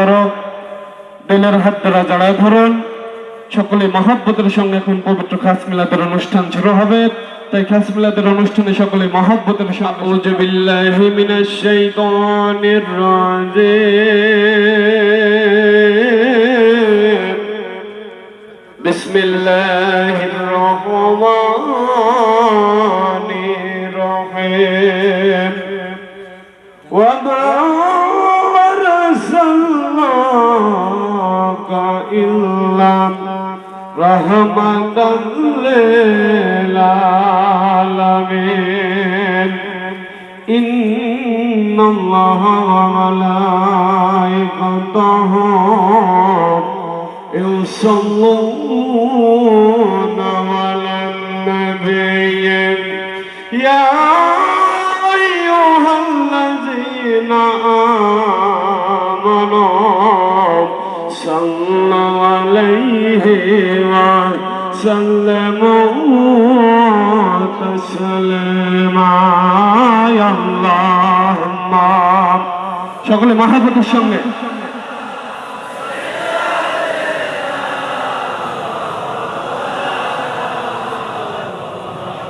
করো বেলের হাত দ্বারা জড়ায় ধরুন। সকলে মহাব্বতের সঙ্গে এখন পবিত্র খাস মিলাদের অনুষ্ঠান শুরু হবে। তাই খাস মিলাদের অনুষ্ঠানে সকলে মহাব্বতের সঙ্গে উজবিল্লাহি মিনাশ শাইতানির রাজিম। বিসমিল্লাহির রহমানির إلا رحمة للعالمين إن الله وملائكته يصلون على النبي يا সকলে মহাপতের সঙ্গে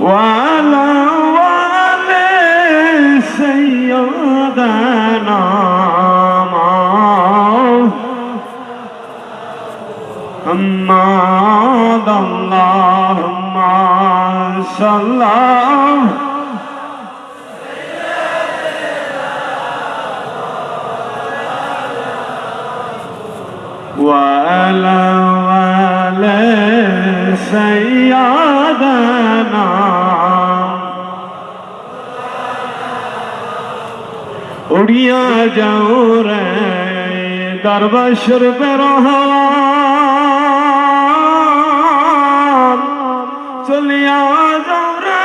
وعلى وعلى سيدنا محمد اللهم صل উড়িয়া যাও রে দরবাসর বেরহান চলিয়া যাও রে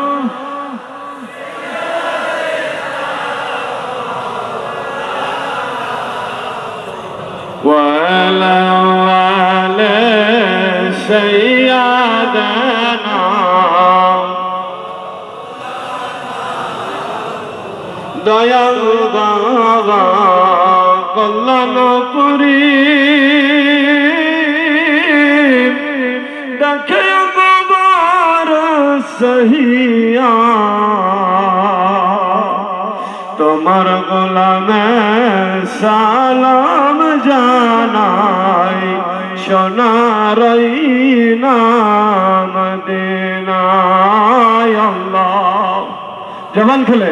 দয়াল বাবা, কল্যাণ করি। দেখে গোবার সহিয়া, তোমার গোলামে সালাম জানাই, সোনারই নাম দিনায় আল্লাহ। জবান খুলে।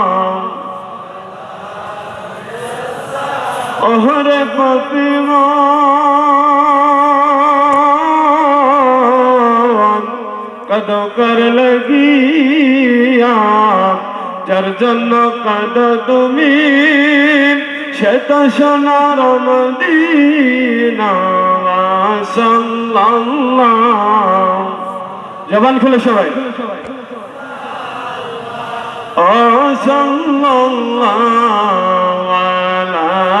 ওহরে পতিমান কদ কর লগিয়া কদ তুমি সে তো সোনার মদিনা জবান খুলে সবাই ও আলাইহি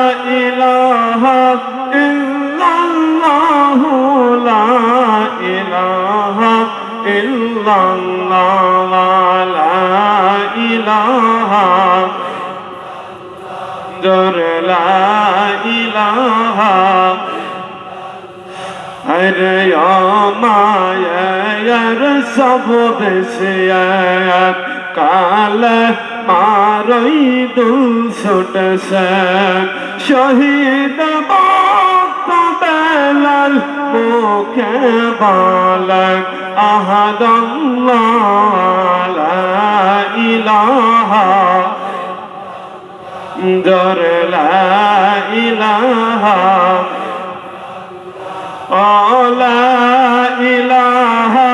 ইল্লাল্লাহ লা ইলাহা জোর লা ইলাহা আরে মায়ার সব দেশে এক। কাল মারই দুছোট শহীদ বেলাল মুখে বলেন আহাদাল্লাহ ইলাহা জোরে লা ইলাহা লা ইলাহা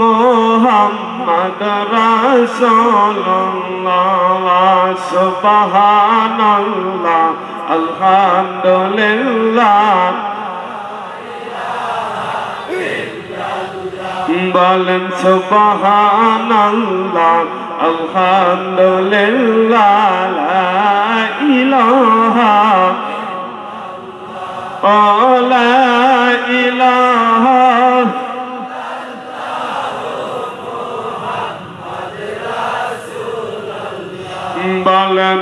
মোহাম্মদ রাসূলুল্লাহ সুবহানাল্লাহ আলহামদুলিল্লাহ। বলেন সুবহানাল্লাহ আলহামদুলিল্লাহ লা ইলাহা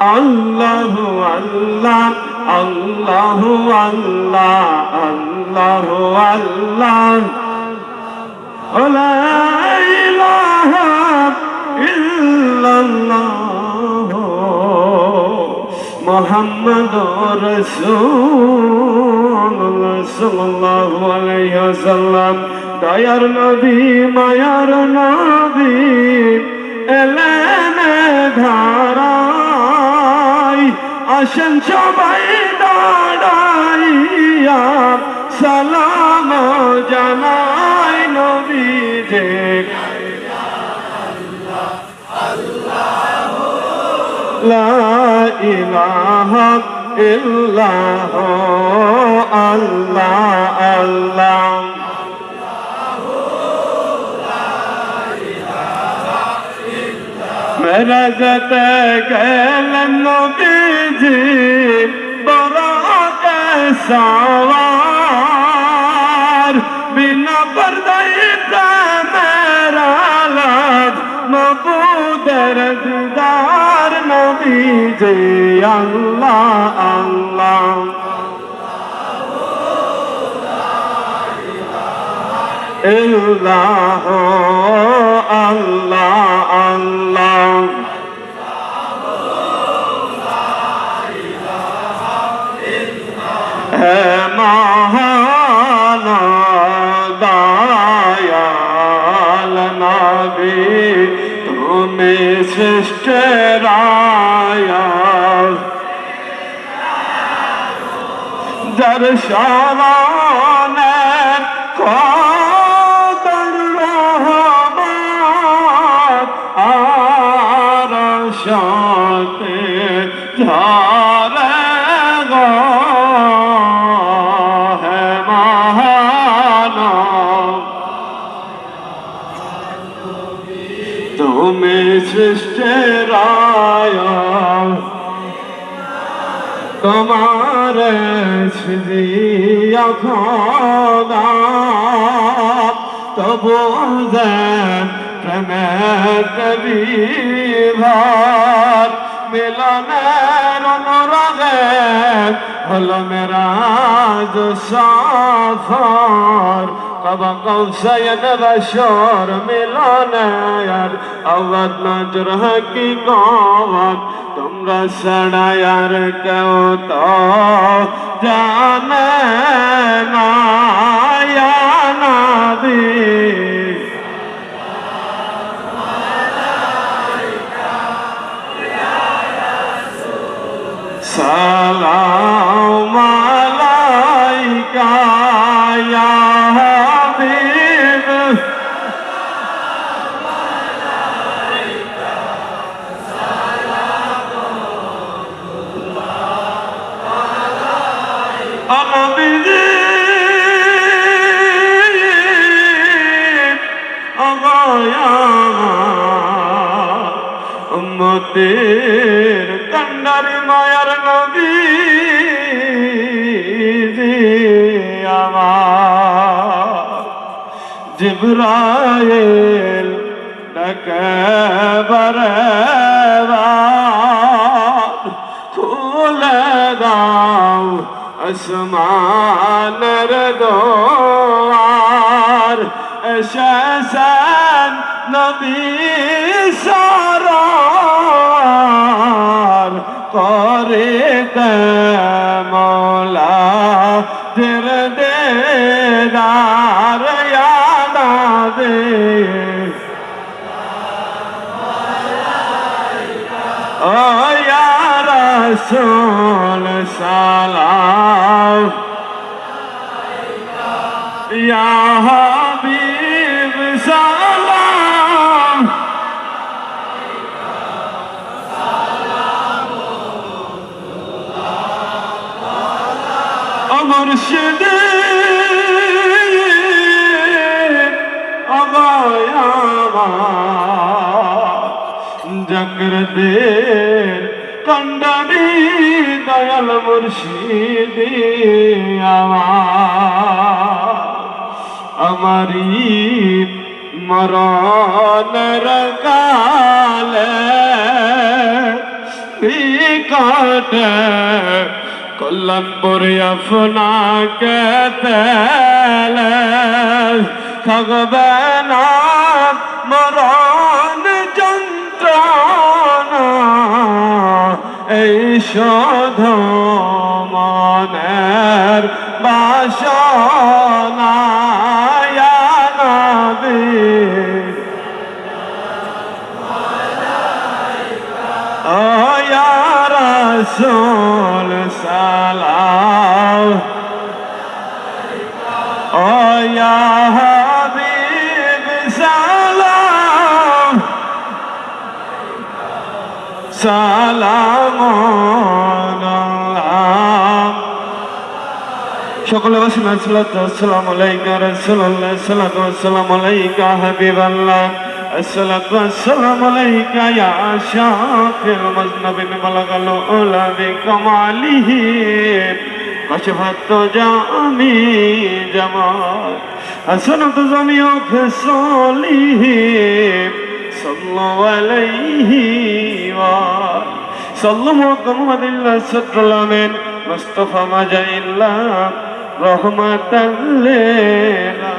আল্লাহু আল্লাহ আল্লাহু আল্লাহ আল্লাহু আল্লাহ। ওলা ইলাহা ইল্লাল্লাহ মোহাম্মদুর রাসূলুল্লাহ সাল্লাল্লাহু আলাইহি ওয়াসাল্লাম। দয়ার নবী, মায়ার নবী, এলেন ধারা আসেন সবাই দাঁড়াইয়া সালাম জানাই নবীজে। ইলাহ ইল্লাহ আল্লাহ আল্লাহ। রজতে গেলেন নবীজি বরাতে সাওয়ার বিনা পর্দাই প্রেমের আলাদ মবুদের দিদার নবীজি। আল্লাহ আল্লাহ। ইল্লাহ আল্লাহ আল্লাহ। শ্রেষ্ঠের দর্শন কর তুমি সৃষ্টেরায় তোমার খোদা তবু প্রেমে কবিভার মিলনের অনুরাগে হল মেরা সফল। কবকৌশয়ন বসর মিলনায়ার আওয়াজ নজর হকি কবক তোমরা সড়ায়ার কেউ তো জানে না সালা উম্মতের কন্ডারি মায়ার নবী আমার জিব্রাইল ডাকবার খুলে দাও আসমানের দোয়ার এসেছেন নবী সরার করে মৌলা দের দেদার ইয়াদা দে ও ইয়া রাসূল সালাম। ইয়া জগরদের কন্ডারি দয়াল মুর্শিদি আমার। আমারি মরণের কালে বিকটে কল্যাণপুর আপনাকে তেলে। থাকবে না মরণ যন্ত্রণা এই শোধ মনের বাসনা নবী ও ইয়া সালাম সকলে বসেন আসসালাম আলাইকা রাসূলুল্লাহ সাল্লাল্লাহু আলাইহি ওয়াসাল্লাম আলাইকা হাবিবাল্লাহ। আসসালাম আলাইকা ইয়া শাফিল মুজনাবিন বালাগাল উলা বিকমালিহি কশফাত জামি জামাল হাসনাত জামিও ফিসলিহি। صلوا عليه وآله صلوا محمد الله ستر الأمين مصطفى مجا الله رحمة لنا